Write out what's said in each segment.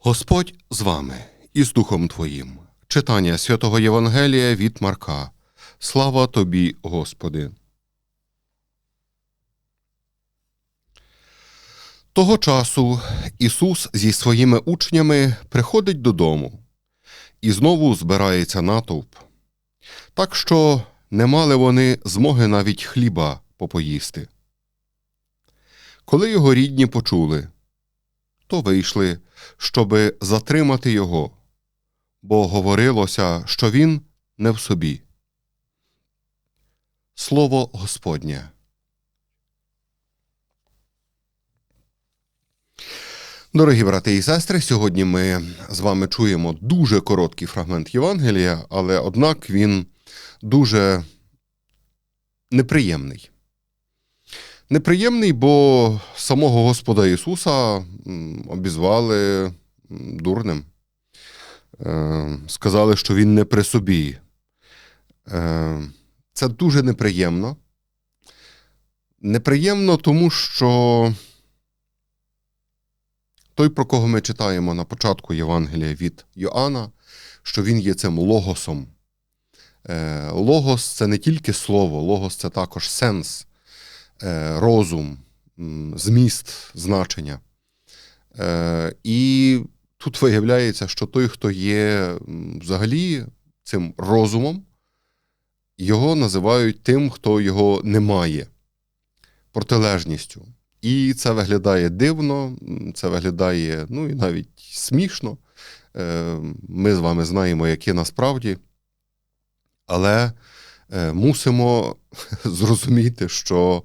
Господь з вами і з Духом Твоїм. Читання святого Євангелія від Марка. Слава тобі, Господи. Того часу Ісус зі своїми учнями приходить додому і знову збирається натовп. Так що не мали вони змоги навіть хліба попоїсти. Коли його рідні почули, то вийшли, щоби затримати його, бо говорилося, що він не в собі. Слово Господнє. Дорогі брати і сестри, сьогодні ми з вами чуємо дуже короткий фрагмент Євангелія, але однак він дуже неприємний. Неприємний, бо самого Господа Ісуса обізвали дурним. Е, Сказали, що Він не при собі. Е, Це дуже неприємно. Неприємно, тому що той, про кого ми читаємо на початку Євангелія від Йоанна, що він є цим логосом. Е, Логос це не тільки слово, логос це також сенс, розум, зміст, значення. Е, І тут виявляється, що той, хто є взагалі цим розумом, його називають тим, хто його не має, протилежністю. І це виглядає дивно, це виглядає ну і навіть смішно. Е, Ми з вами знаємо, яке насправді, але е, мусимо зрозуміти, що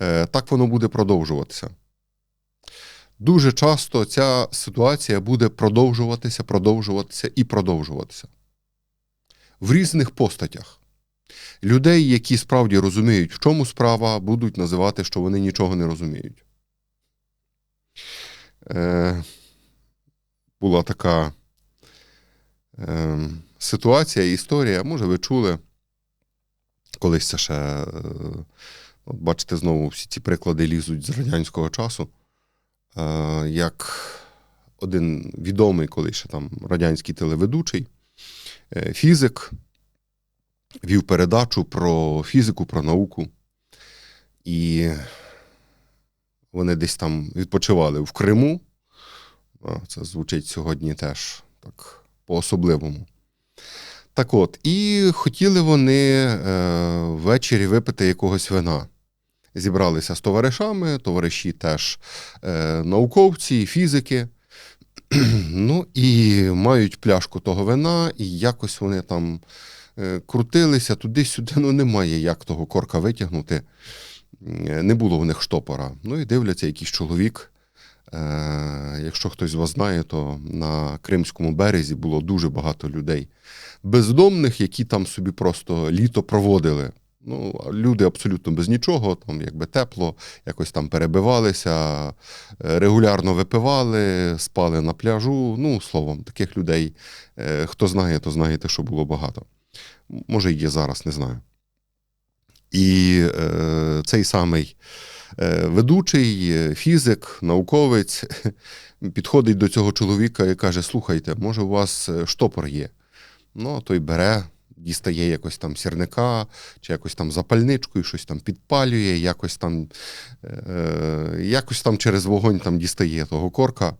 е, так воно буде продовжуватися. Дуже часто ця ситуація буде продовжуватися, продовжуватися і продовжуватися в різних постатях. Людей, які справді розуміють, в чому справа, будуть називати, що вони нічого не розуміють. Е, була така е, ситуація, історія, може, ви чули, колись це ще, е, от бачите, знову всі ці приклади лізуть з радянського часу, е, як один відомий колись ще там радянський телеведучий, е, фізик, вів передачу про фізику, про науку. І вони десь там відпочивали в Криму. Це звучить сьогодні теж так по-особливому. Так от, і хотіли вони е, ввечері випити якогось вина. Зібралися з товаришами, товариші теж е, науковці, фізики. ну і мають пляшку того вина, і якось вони там е, крутилися туди-сюди, ну немає як того корка витягнути. Не було в них штопора. Ну і дивляться, якийсь чоловік. Е, Якщо хтось з вас знає, то на Кримському березі було дуже багато людей бездомних, які там собі просто літо проводили. Ну, люди абсолютно без нічого, там якби тепло, якось там перебивалися, е, регулярно випивали, спали на пляжу. Ну, словом, таких людей, е, хто знає, то знаєте, що було багато. Може, є зараз, не знаю. І е, цей самий ведучий, е, фізик, науковець підходить до цього чоловіка і каже: Слухайте, може, у вас е, штопор є? Ну, той бере, дістає якось там сірника, чи якось там запальничкою, щось там підпалює, якось там, е, якось там через вогонь там дістає того корка.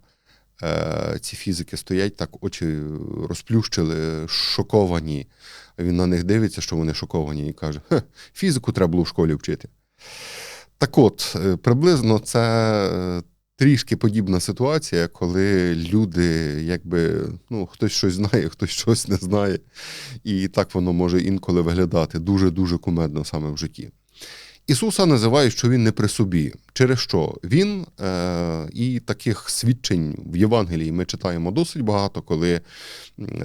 Е, ці фізики стоять, так очі розплющили, шоковані. Він на них дивиться, що вони шоковані, і каже: Хе, фізику треба було в школі вчити. Так от, е, приблизно це е, трішки подібна ситуація, коли люди, якби ну, хтось щось знає, хтось щось не знає. І так воно може інколи виглядати дуже-дуже кумедно саме в житті. Ісуса називають, що він не при собі. Через що? Він е, і таких свідчень в Євангелії ми читаємо досить багато, коли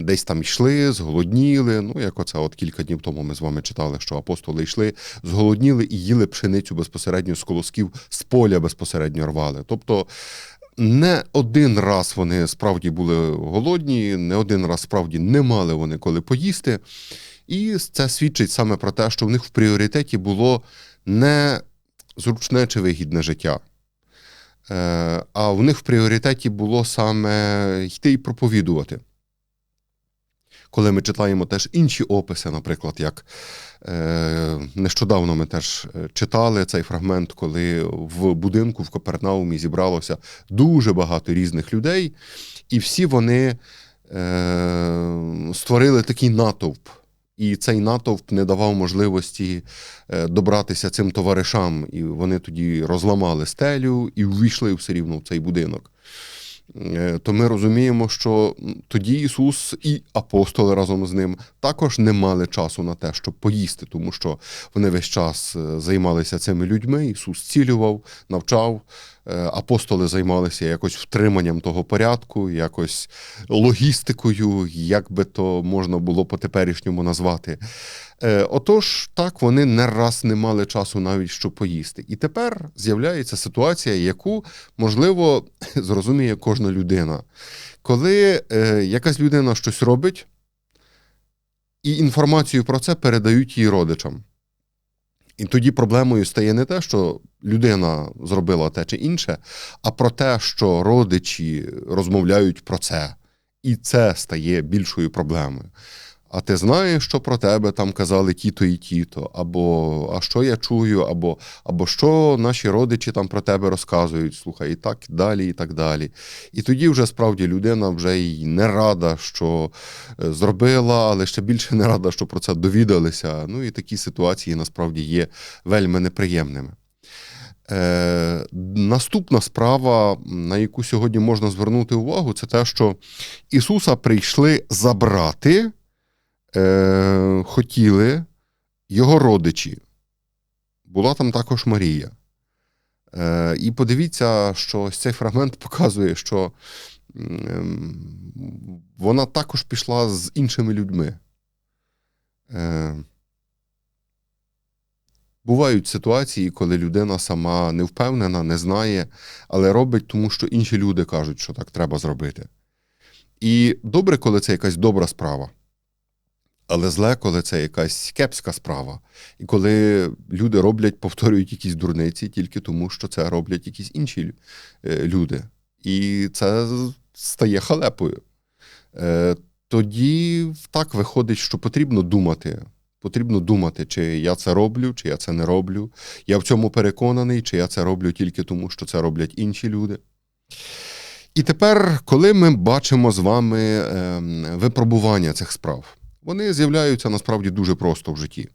десь там йшли, зголодніли. Ну, як оце от кілька днів тому ми з вами читали, що апостоли йшли, зголодніли і їли пшеницю безпосередньо з колосків, з поля безпосередньо рвали. Тобто не один раз вони справді були голодні, не один раз справді не мали вони коли поїсти. І це свідчить саме про те, що в них в пріоритеті було не зручне чи вигідне життя. Е, а в них в пріоритеті було саме йти і проповідувати. Коли ми читаємо теж інші описи, наприклад, як е, нещодавно ми теж е, читали цей фрагмент, коли в будинку в Копернаумі зібралося дуже багато різних людей, і всі вони створили такий натовп. І цей натовп не давав можливості е, добратися цим товаришам, і вони тоді розламали стелю і увійшли все рівно в цей будинок. Е, То ми розуміємо, що тоді Ісус і апостоли разом з ним також не мали часу на те, щоб поїсти, тому що вони весь час е, займалися цими людьми. Ісус цілював, навчав. Е, Апостоли займалися якось втриманням того порядку, якось логістикою, як би то можна було по теперішньому назвати. Е, Отож, так вони не раз не мали часу навіть щоб поїсти. І тепер з'являється ситуація, яку можливо зрозуміє кожна людина. Коли е, якась людина щось робить, і інформацію про це передають її родичам. І тоді проблемою стає не те, що людина зробила те чи інше, а про те, що родичі розмовляють про це. І це стає більшою проблемою. А ти знаєш, що про тебе там казали ті-то і ті-то, або а що я чую, або, або що наші родичі там про тебе розказують, слухай, і так далі, і так далі. І тоді вже справді людина вже й не рада, що е, зробила, але ще більше не рада, що про це довідалися. Ну і такі ситуації насправді є вельми неприємними. Е, наступна справа, на яку сьогодні можна звернути увагу, це те, що Ісуса прийшли забрати, е, хотіли його родичі. Була там також Марія. Е, і подивіться, що ось цей фрагмент показує, що м, вона також пішла з іншими людьми. Е, Бувають ситуації, коли людина сама не впевнена, не знає, але робить, тому що інші люди кажуть, що так треба зробити. І добре, коли це якась добра справа, але зле, коли це якась кепська справа. І коли люди роблять, повторюють якісь дурниці тільки тому, що це роблять якісь інші е, люди. І це стає халепою. Е, Тоді так виходить, що потрібно думати. Потрібно думати, чи я це роблю, чи я це не роблю. Я в цьому переконаний, чи я це роблю тільки тому, що це роблять інші люди. І тепер, коли ми бачимо з вами е, випробування цих справ, вони з'являються насправді дуже просто в житті.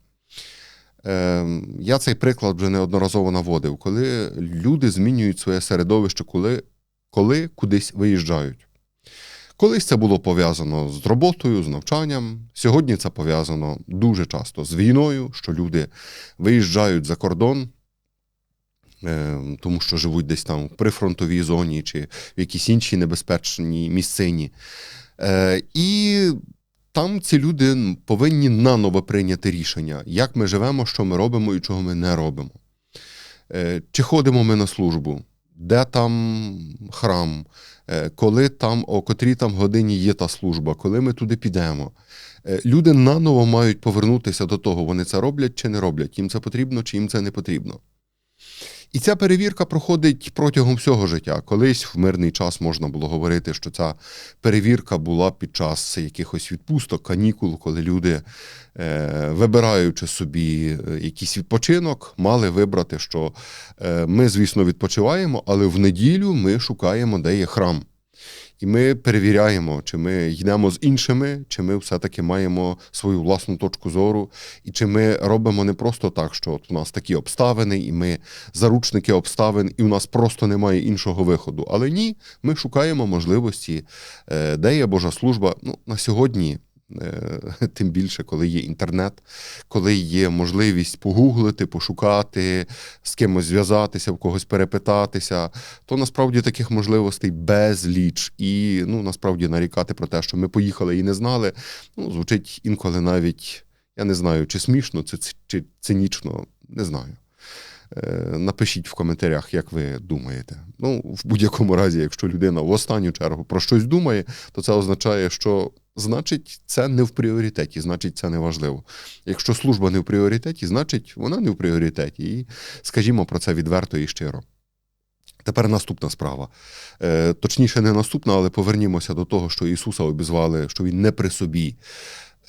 Е, я цей приклад вже неодноразово наводив, коли люди змінюють своє середовище, коли, коли кудись виїжджають. Колись це було пов'язано з роботою, з навчанням. Сьогодні це пов'язано дуже часто з війною, що люди виїжджають за кордон, е, тому що живуть десь там в прифронтовій зоні чи в якійсь іншій небезпечній місцині. Е, І там ці люди повинні наново прийняти рішення, як ми живемо, що ми робимо і чого ми не робимо. Е, Чи ходимо ми на службу? Де там храм, Е, коли там, о котрій там годині є та служба, коли ми туди підемо. Е, Люди наново мають повернутися до того, вони це роблять чи не роблять, їм це потрібно, чи їм це не потрібно. І ця перевірка проходить протягом всього життя. Колись в мирний час можна було говорити, що ця перевірка була під час якихось відпусток, канікул, коли люди, е, вибираючи собі е, якийсь відпочинок, мали вибрати, що е, ми, звісно, відпочиваємо, але в неділю ми шукаємо, де є храм. І ми перевіряємо, чи ми йдемо з іншими, чи ми все-таки маємо свою власну точку зору, і чи ми робимо не просто так, що от у нас такі обставини, і ми заручники обставин, і у нас просто немає іншого виходу. Але ні, ми шукаємо можливості, е, де є Божа служба. Ну, на сьогодні. Е, Тим більше, коли є інтернет, коли є можливість погуглити, пошукати, з кимось зв'язатися, в когось перепитатися, то насправді таких можливостей безліч. І ну, насправді нарікати про те, що ми поїхали і не знали, ну, звучить інколи навіть, я не знаю, чи смішно, чи, чи цинічно, не знаю. Е, Напишіть в коментарях, як ви думаєте. Ну, в будь-якому разі, якщо людина в останню чергу про щось думає, то це означає, що значить це не в пріоритеті, значить це не важливо. Якщо служба не в пріоритеті, значить вона не в пріоритеті. І скажімо про це відверто і щиро. Тепер наступна справа. Е, точніше, не наступна, але повернімося до того, що Ісуса обізвали, що Він не при собі.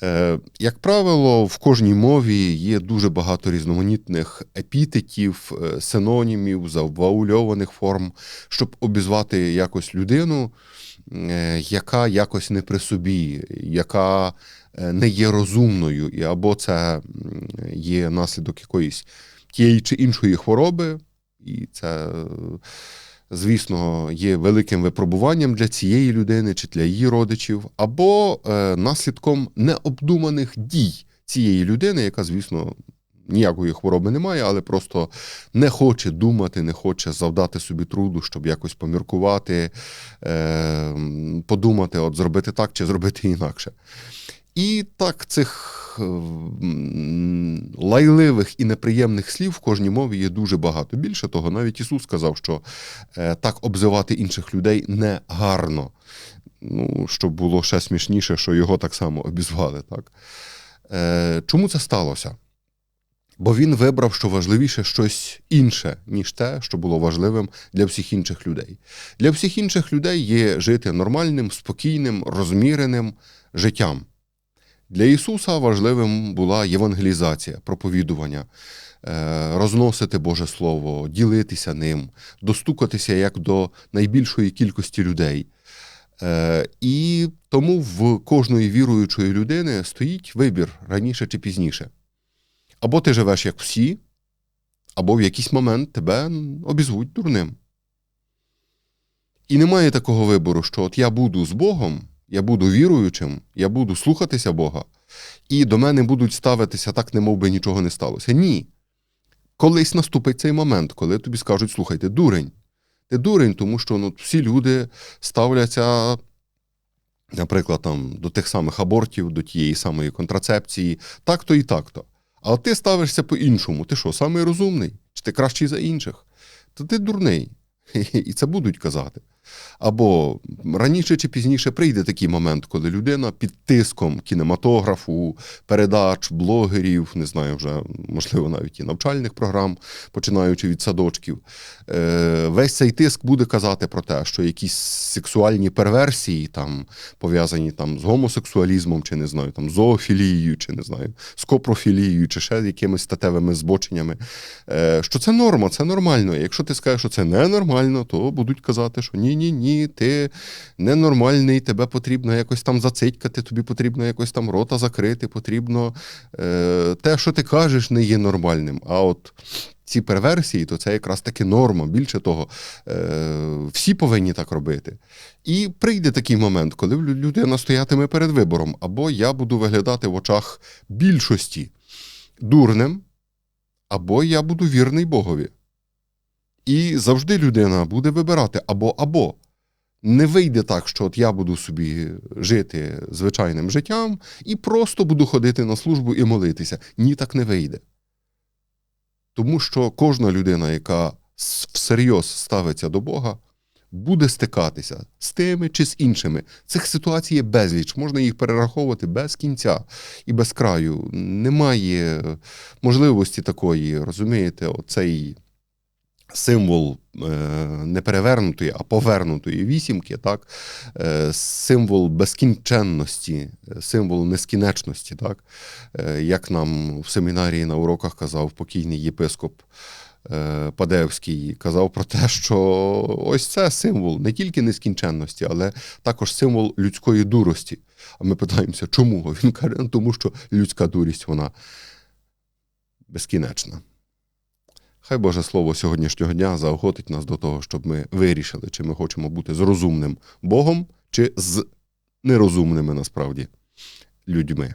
Е, як правило, в кожній мові є дуже багато різноманітних епітетів, е, синонімів, завуальованих форм, щоб обізвати якось людину, е, яка якось не при собі, яка не є розумною, і або це є наслідок якоїсь тієї чи іншої хвороби, і це, звісно, є великим випробуванням для цієї людини чи для її родичів, або е, наслідком необдуманих дій цієї людини, яка, звісно, ніякої хвороби не має, але просто не хоче думати, не хоче завдати собі труду, щоб якось поміркувати, е, подумати, от зробити так чи зробити інакше. І так цих е, лайливих і неприємних слів в кожній мові є дуже багато. Більше того, навіть Ісус сказав, що е, так обзивати інших людей не гарно. Ну, щоб було ще смішніше, що його так само обізвали. Так? Е, чому це сталося? Бо він вибрав, що важливіше щось інше, ніж те, що було важливим для всіх інших людей. Для всіх інших людей є жити нормальним, спокійним, розміреним життям. Для Ісуса важливим була євангелізація, проповідування, е, розносити Боже Слово, ділитися ним, достукатися як до найбільшої кількості людей. Е, І тому в кожної віруючої людини стоїть вибір раніше чи пізніше. Або ти живеш як всі, або в якийсь момент тебе обізвуть дурним. І немає такого вибору, що от я буду з Богом, я буду віруючим, я буду слухатися Бога, і до мене будуть ставитися так, немов би нічого не сталося. Ні. Колись наступить цей момент, коли тобі скажуть: слухай, ти дурень. Ти дурень, тому що ну, всі люди ставляться, наприклад, там, до тих самих абортів, до тієї самої контрацепції, так-то і так-то. А ти ставишся по-іншому. Ти що, самий розумний? Чи ти кращий за інших? То ти дурний. І це будуть казати. Або раніше чи пізніше прийде такий момент, коли людина під тиском кінематографу, передач, блогерів, не знаю, вже можливо навіть і навчальних програм, починаючи від садочків, е, весь цей тиск буде казати про те, що якісь сексуальні перверсії, там пов'язані там з гомосексуалізмом, чи не знаю, там зоофілією, чи не знаю, з копрофілією, чи ще якимись статевими збоченнями, е, що це норма, це нормально. Якщо ти скажеш, що це ненормально, то будуть казати, що ні, ні, ні, ти ненормальний, тебе потрібно якось там зацитькати, тобі потрібно якось там рота закрити, потрібно е, те, що ти кажеш, не є нормальним. А от ці перверсії, то це якраз таки норма. Більше того, е, всі повинні так робити. І прийде такий момент, коли людина стоятиме перед вибором, або я буду виглядати в очах більшості дурним, або я буду вірний Богові. І завжди людина буде вибирати або або. Не вийде так, що от я буду собі жити звичайним життям і просто буду ходити на службу і молитися. Ні, так не вийде. Тому що кожна людина, яка всерйоз ставиться до Бога, буде стикатися з тими чи з іншими. Цих ситуацій є безліч, можна їх перераховувати без кінця і без краю. Немає можливості такої, розумієте, оцей символ е, не перевернутої, а повернутої вісімки, так? Е, символ безкінченності, символ нескінченності, так? Е, як нам в семінарії на уроках казав покійний єпископ Падевський, казав про те, що ось це символ не тільки нескінченності, але також символ людської дурості. А ми питаємося, чому? Він каже, «Ну, тому що людська дурість вона безкінечна. Хай Боже Слово сьогоднішнього дня заохотить нас до того, щоб ми вирішили, чи ми хочемо бути з розумним Богом, чи з нерозумними насправді людьми.